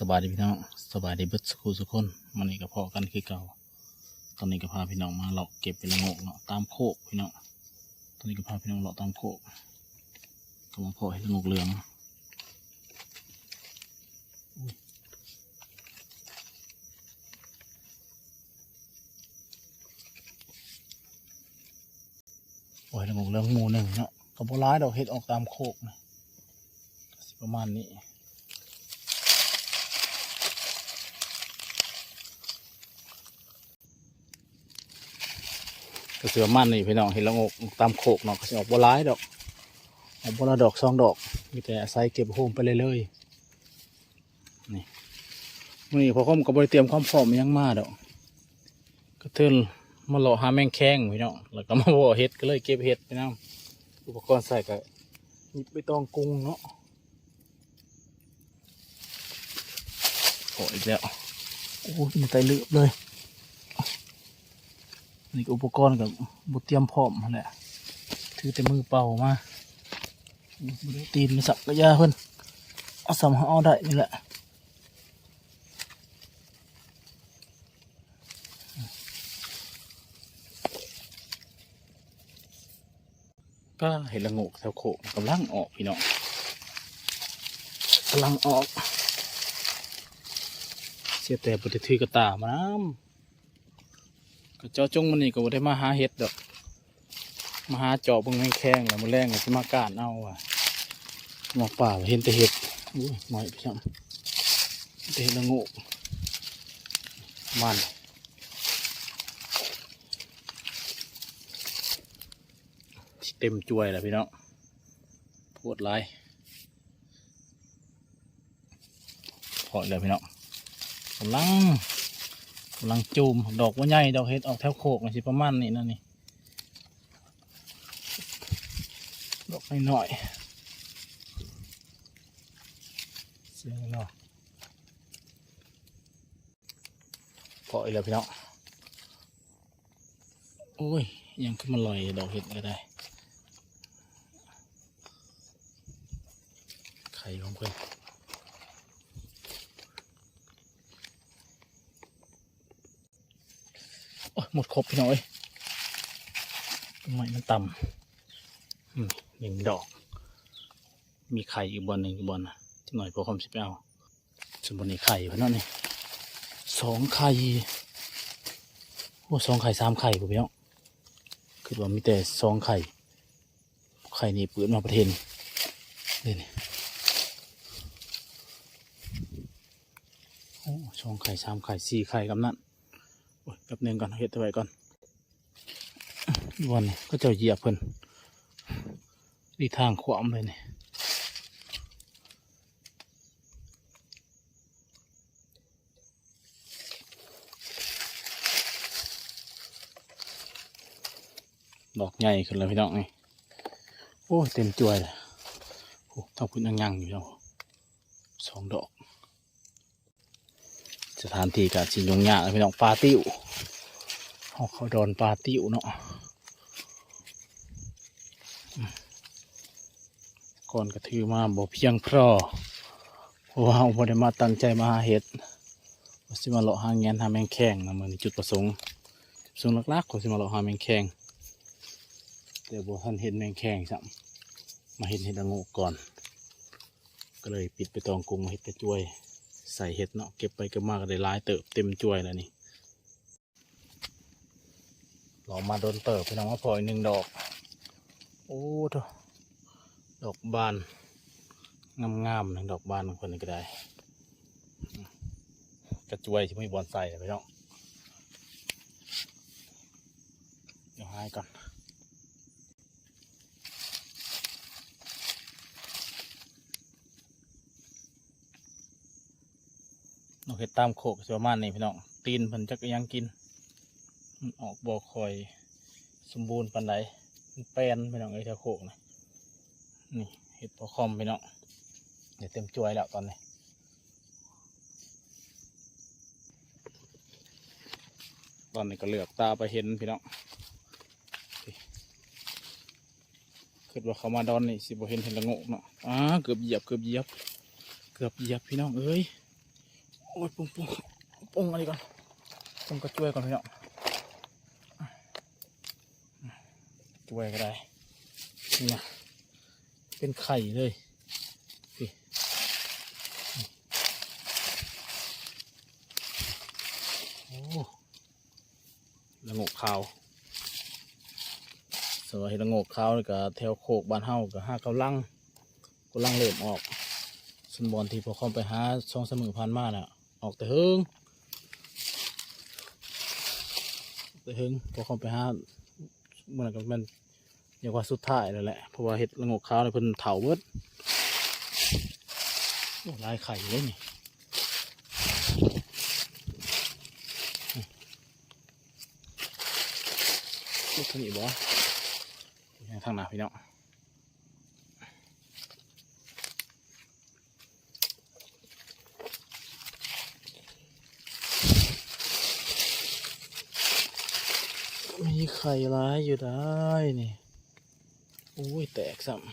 สบายดีพี่น้องสบายดีเบิดสกูสุกคนมันนี่ก็พอกันคือเก่า ตอนนี้ก็พาพี่น้องมาเลาะเก็บเป็นละงกเนาะตามโคกพี่น้องตอนนี้ก็พาพี่น้องเลาะตามโคกกำลังเพาะให้ละงกเหลืองโอ้ยละงกเหลืองหมูหนึ่งเนาะก็บ่ร้ายดอกเห็ดออกตามโคกนะประมาณนี้ ก็เสือมันนี่พี่น้องเห็นละงกตามโขกเนาะก็จะออกบัวร้ายดอกออกบัวละดอกสองดอก มีแต่อาศัยเก็บโฮมไปเรื่อยนี่มื่อนี้พอคอมกับบริเตรียมความพร้อมยังมาดอก ก็เทินมาเลาะหาแมงแข้งพี่น้องแล้วก็มาบ่อเห็ดก็เลยเก็บเห็ดพี่น้องอุปกรณ์ใส่ก็หยิบไปตองกรุงเนาะโอ้อีกแล้วโอ้ยมีไตเลือบเลย นี่ก็อุปกรณ์กับบุเตรียมพร้อมนั่นแหละถือแต่มือเปล่ามาบ่ได้ตีนมาสักกระยาเพิ่นเอาสำหาเอาได้นี่แหละก็เห็นละโงกแถวโขกกำลังออกพี่น้องกำลังออก เสียแต่บไดถือกระตามาน้ำก็ เจ้าจงมันนี่ก็บ่ได้มาหาเห็ดดอก มาหาเจาะเบิ่งแมงแข้งแล้วมาแรงก็สิมาการเอาอะหมอกป่าเห็นแต่เห็ดอุ้ยหน่อยพี่ช่างแต่เห็ดละงูมันเต็มจวยแล้วพี่น้องปวดหลายพอแล้วพี่น้องกำลัง กำลังจูมดอกว่าใหญ่ดอกเห็ดออกแถวโคกมันสิประมาณนี้นั่นนี่ดอกน้อยเสียงเนาะพออีกแล้วพี่น้องโอ้ย ยังขึ้นมาลอยดอกเห็ดก็ได้ ไข่ของเพื่อน โอ้ยหมดครบพี่น้อยต้นไม้มันต่ำอืมหนึ่งดอก มีไข่อีกบอนหนึ่งอีกบอนนะจังหน่อยพอความสิบเอาส่วนบนนี้ไข่พี่น้องนี่สองไข่โอ้สองไข่สามไข่พี่น้องคือว่ามีแต่สองไข่ ไข่นี่เปิดมาประเทศนี่นี่โอ้สองไข่สามไข่สี่ไข่กำนัน โอ้ยแป๊บหนึ่งก่อนเฮ็ดไว้ก่อนวันก็จะเหยียบเพิ่นนี่ทางขวามเลยนี่ดอกใหญ่ขึ้นแล้วพี่น้องนี่โอ้เต็มจวยเลยโอ้ต้องพุ่นยังยังอยู่แล้วสองดอก สถานที่กับชินยงยากเลยพี่น้องปลาติ้ว เขาเขาดอนปลาติ้วเนาะก่อนกระถือมาบ่เพียงพอเพราะว่าเราบ่ได้มาตั้งใจมาหาเห็ดว่าสิมาเลาะหาแงนหาแมงแข้งนะมันจุดประสงค์จุดประสงค์หลักๆก็สิมาเลาะหาแมงแข้งแต่บ่ทันเห็นแมงแข้งซ้ำมาเห็นเห็ดละโงกก่อน ก็เลยปิดไปตองกรุงมาเห็ดกระจวย ใส่เห็ดเนาะเก็บไปก็มาก็ได้หลายเติบเต็มจวยแล้วนี่ ลองมาโดนเติบไปน้องว่าพออีกหนึ่งดอก โอ้โถดอกบาน งามๆหนึ่งดอกบานคนนี้ก็ได้ กระจวยที่ไม่บอลใส่พี่น้องเดี๋ยวใหายก่อนเราเห็ดตามโขกสิประมาณนี้พี่น้องตีนเพิ่นจักยังกิน ออกบ่อคอยสมบูรณ์ปันใดมันแปลนพี่น้องไอ้แถวโขกนะนี่เห็ดพอคอมพี่น้องเดี๋ยวเต็มจวยแล้วตอนนี้ตอนนี้ก็เหลือกตาไปเห็นพี่น้องคิดว่าเขามาดอนนี่สิบเห็นเห็นละโงกเนาะอ้าเกือบเหยียบเกือบเหยียบ เกือบเหยียบพี่น้องเอ้ยโอ้ยปุ้งปุ้งปุ้งอะไรก่อนปุ้งก็ช่วยก่อนพี่น้อง ช่วยก็ได้นี่นะเป็นไข่เลยพี่โอ้ละงกขาวสำหรับเห็ดละงกขาวนี่ก็แถวโคกบ้านเฮาก็ห้ากำลังกำลังเริ่มออกส่วนบอลที่พอเข้าไปหาช่องเสมอพันมาน่ะ ออกแต่เฮิงแต่เฮิงพอเข้าไปหา เมื่อนั้นก็มันอย่างว่าสุดท้ายแล้วแหละเพราะว่าเห็ดละงกขาวเนี่ยเพิ่นเถาเบิดลายไข่เลยนี่ลูกขนี้บ่ทางหน้าพี่น้อง มี ไข่ร้ายอยู่ได้นี่โอ้ยแตกซ้ำ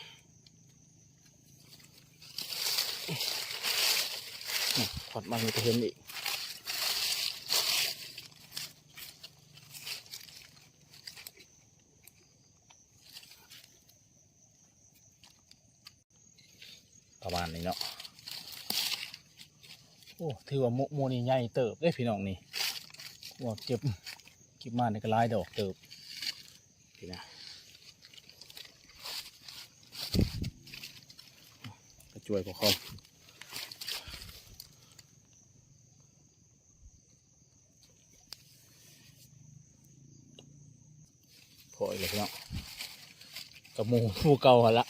นี่ถอดมันจะเห็นอีกประมาณนี้เนาะ โอ้ถือว่าโมโมนี่ใหญ่เติบได้พี่น้องนี่ว่าเก็บเก็บมาในกระลายดอกเติบ พี่นะกระจวยพอเขาพออีกเลยพี่น้องกับหมูหมูเก่าละ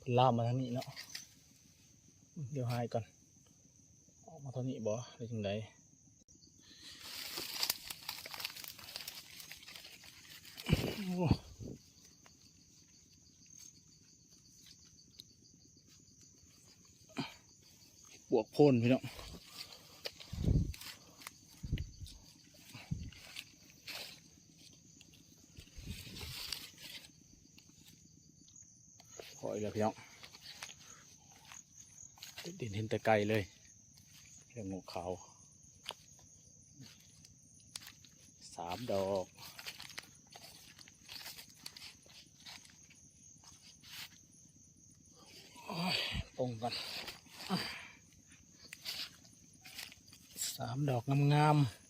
พิ่นล่ามาทางนี้เนาะเดี๋ยวหายก่อนออกมาท่านี้บ่ได้จังได โอ้บวกโพ่นพี่น้องขออีกแล้วพี่น้องดินเห็นแต่ไกลเลยเรื่องงูขาวสามดอก ปงกันสามดอกงามๆ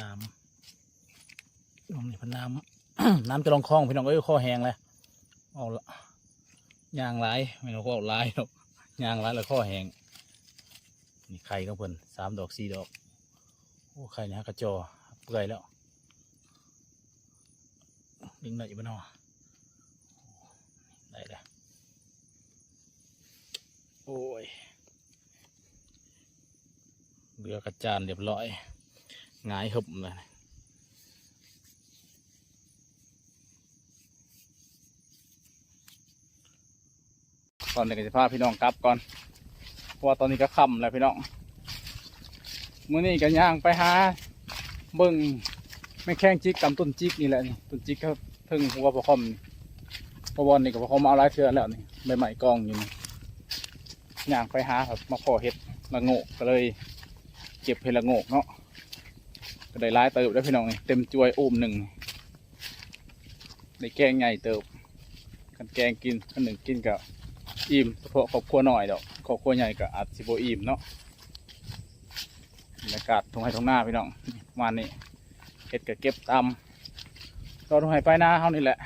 น้ำน้ำนี่เป็นน้ำน้ำจะลองคลองพี่น้องเอ้ยข้อแห้งเลย เอาละยางลายไม่รู้ว่าลายหรอกยางลายแล้วข้อแหงนี่ไข่ของเพิ่นสามดอกสี่ดอกโอ้ไข่เนี่ยกระจอเปื่อยแล้วดึงได้อยู่บ้านนอได้แล้วโอ้ยเรือกระจานเรียบร้อยงายหึบเลย ตอนนี้ก็จะพาพี่น้องกลับก่อนเพราะว่าตอนนี้ก็ค่ำแล้วพี่น้องมื้อนี้ก็ย่างไปหาเบิ่งแม่แข้งจิกกับต้นจิกนี่แหละนี่ต้นจิกเขาถึงหัวพอคอมนี่พอบอลนี่ก็พอคอมเอาหลายเทือแล้วนี่ใบใหม่กองอยู่นี่ย่างไปหาครับมาพอเห็ดละโงกก็เลย เก็บเห็ดละโงกเนาะก็ได้หลายเติบแล้พี่น้องนี่เต็มจวยอุ้มหนึ่งได้แกงใหญ่เติบกันแกงกินกันหนึ่งกินกับ อิ่มเฉพาะครอบครัวหน่อยดอกครอบครัวใหญ่ก็อาจสิบอิ่มเนาะบรรยากาศทงไห้ทงหน้าพี่น้องประมาณนี้เห็ดก็เก็บตามตอนทงไห้ไปหน้าเฮานี่แหละ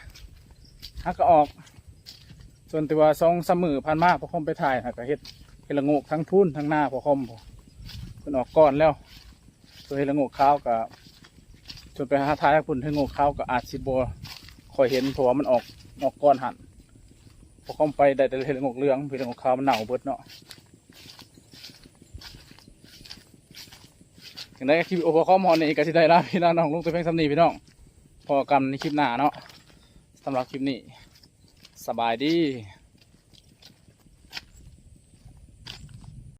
ฮักก็ออก ส่วนตัวซองสมือพันมากพอคอมไปถ่ายหากก็เห็ดเห็ดลงกทั้งทุ่นทั้งหน้าพอคอมเพิ่นออกก่อนแล้วส่วนเห็ดละงกข้าวก็ส่วนไปหาถ่ายพุ่นเห็ดลงกข้าวก็อาจสิบคอยเห็นเพราะว่ามันออกออกก่อนหัน พอเข้าไปได้แต่เห็ดละงกเหลืองเห็ดละงกขาวมันเน่าเบิดเนาะอย่างไรคลิปโอปอคอมฮอนนี่ก็สิได้ละพี่น้องลุงตัวเพลงสำนีพี่น้องพอกันในคลิปหน้าเนาะสำหรับคลิปนี้ สบายดี